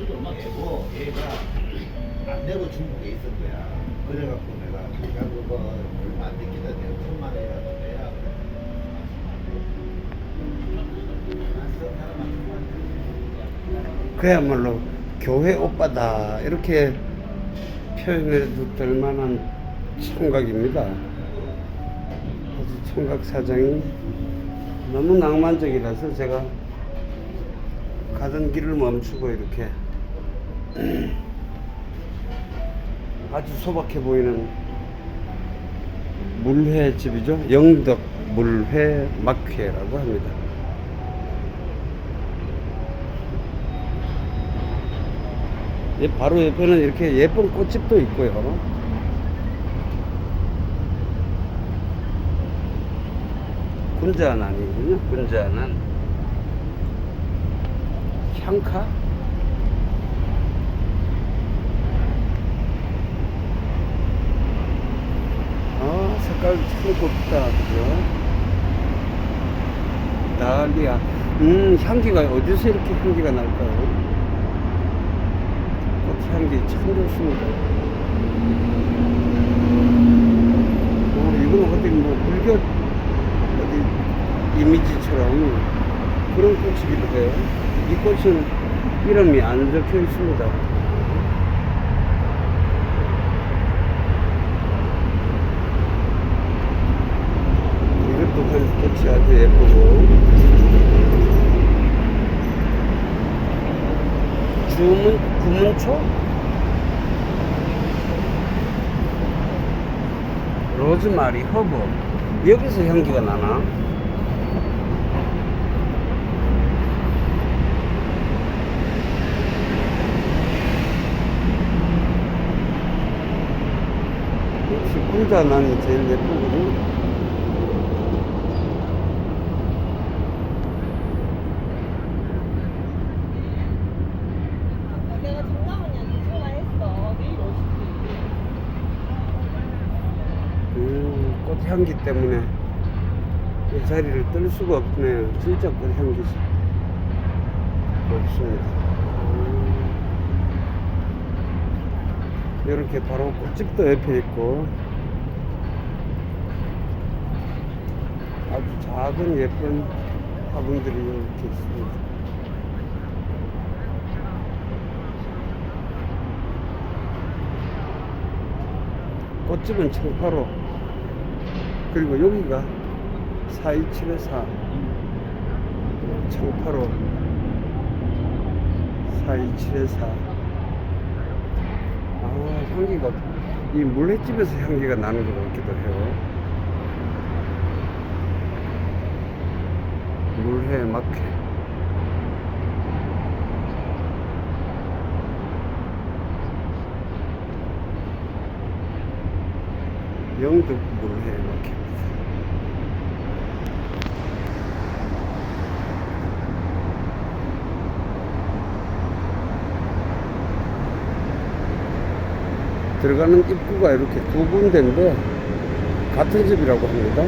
내고 얘가 안 내고 중국에 있을 거야. 그래갖고 내가 야 그거 얼마 안 됐기다 내가 천만 원이라도 내야 그야말로 교회 오빠다 이렇게 표현해도 될 만한 총각입니다. 아주 총각 사장이 너무 낭만적이라서 제가 가던 길을 멈추고 이렇게 아주 소박해 보이는 물회집이죠. 영덕 물회 막회라고 합니다. 이 바로 옆에는 이렇게 예쁜 꽃집도 있고요. 군자난이군요. 군자난. 향카? 아, 색깔 참 곱다. 그죠? 난리야. 음, 향기가 어디서 이렇게 향기가 날까요? 꽃향기 참 좋습니다. 어, 이건 어디 뭐 불교 어디 이미지처럼 그런 꽃이기도 해요. 이 꽃은 이름이 안 적혀 있습니다. 이것도 한 꽃이 아주 예쁘고 주문 구문초 로즈마리 허브 여기서 향기가 나나? 역시 군자난이 제일 예쁘거든. 내가 정답은 전화했어. 내일 오시지. 음, 꽃향기 때문에 이 자리를 뜰 수가 없네요. 진짜 꽃향기 좋습니다. 음, 이렇게 바로 꽃집도 옆에 있고. 아주 작은 예쁜 화분들이 이렇게 있습니다. 꽃집은 청파로 그리고 여기가 427에 4 청파로 427에 4 아, 향기가 이 물회집에서 향기가 나는 것 같기도 해요. 물회 막회. 영덕 물회 막회입니다. 들어가는 입구가 이렇게 두 군데인데 같은 집이라고 합니다.